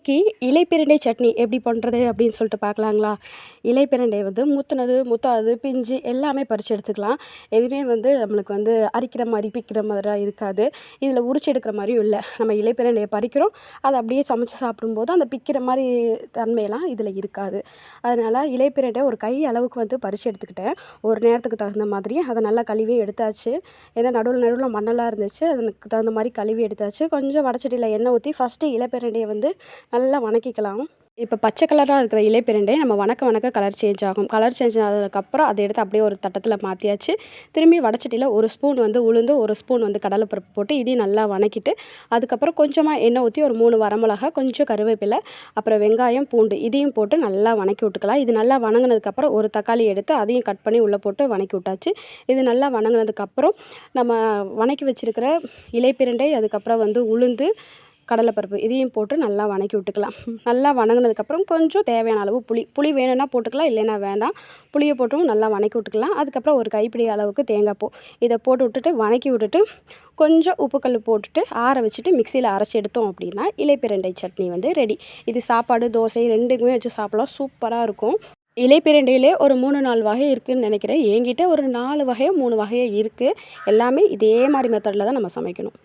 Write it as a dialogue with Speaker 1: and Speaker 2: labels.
Speaker 1: இன்றைக்கி இலைப்பிரண்டை சட்னி எப்படி பண்ணுறது அப்படின்னு சொல்லிட்டு பார்க்கலாங்களா? இலைப்பிரண்டை வந்து முத்துனது முத்தாது பிஞ்சு எல்லாமே பறித்து எடுத்துக்கலாம். எதுவுமே வந்து நம்மளுக்கு வந்து அரிக்கிற மாதிரி பிக்கிற மாதிரிலாம் இருக்காது. இதில் உரிச்சு எடுக்கிற மாதிரியும் இல்லை. நம்ம இலைப்பிரண்டையை பறிக்கிறோம். அதை அப்படியே சமைச்சு சாப்பிடும்போது அந்த பிக்கிற மாதிரி தன்மையெல்லாம் இதில் இருக்காது. அதனால் இலைப்பிரண்டை ஒரு கை அளவுக்கு வந்து பறித்து எடுத்துக்கிட்டேன். ஒரு நேரத்துக்கு தகுந்த மாதிரி அதை நல்லா கழுவி எடுத்தாச்சு. ஏன்னா நடுவில் நடுவில் மண்ணெல்லாம் இருந்துச்சு. அதுக்கு தகுந்த மாதிரி கழுவி எடுத்தாச்சு. கொஞ்சம் வடச்சட்டியில் எண்ணெய் ஊற்றி ஃபஸ்ட்டு இலைப்பிரண்டையை வந்து நல்லா வணக்கிக்கலாம். இப்போ பச்சை கலராக இருக்கிற இலைப்பிரண்டை நம்ம வணக்க வணக்க கலர் சேஞ்ச் ஆகும். கலர் சேஞ்ச் ஆனதுக்கப்புறம் அதை எடுத்து அப்படியே ஒரு தட்டத்தில் மாற்றியாச்சு திரும்பி வடச்சட்டியில் ஒரு ஸ்பூன் வந்து உளுந்து ஒரு ஸ்பூன் வந்து கடலைப்பருப்பு போட்டு இதையும் நல்லா வணக்கிட்டு அதுக்கப்புறம் கொஞ்சமாக எண்ணெய் ஊற்றி ஒரு மூணு வரமிளகா கொஞ்சம் கருவேப்பிலை அப்புறம் வெங்காயம் பூண்டு இதையும் போட்டு நல்லா வணக்கி விட்டுக்கலாம். இது நல்லா வணங்கினதுக்கப்புறம் ஒரு தக்காளி எடுத்து அதையும் கட் பண்ணி உள்ளே போட்டு வணக்கி விட்டாச்சு. இது நல்லா வணங்கினதுக்கப்புறம் நம்ம வணக்கி வச்சுருக்கிற இலைப்பிரண்டை அதுக்கப்புறம் வந்து உளுந்து கடலைப்பருப்பு இதையும் போட்டு நல்லா வணக்கி விட்டுக்கலாம். நல்லா வணங்கினதுக்கப்புறம் கொஞ்சம் தேவையான அளவு புளி புளி வேணும்னா போட்டுக்கலாம் இல்லைன்னா வேண்டாம். புளியை போட்டும் நல்லா வணக்கி விட்டுக்கலாம். அதுக்கப்புறம் ஒரு கைப்பிடி அளவுக்கு தேங்காய் பூ. இதை போட்டு விட்டுட்டு வணக்கி விட்டுட்டு கொஞ்சம் உப்புக்கல் போட்டுட்டு ஆற வச்சுட்டு மிக்சியில் அரைச்சி எடுத்தோம் அப்படின்னா இலைப்பிரண்டை சட்னி வந்து ரெடி இது சாப்பாடு தோசை ரெண்டுக்குமே வச்சு சாப்பிடலாம். சூப்பராக இருக்கும். இலைப்பிரண்டையிலே ஒரு மூணு நாலு வகை இருக்குதுன்னு நினைக்கிறேன். என்கிட்ட ஒரு நாலு வகையோ மூணு வகையோ இருக்குது எல்லாமே இதே மாதிரி மெத்தடில் தான் நம்ம சமைக்கணும்.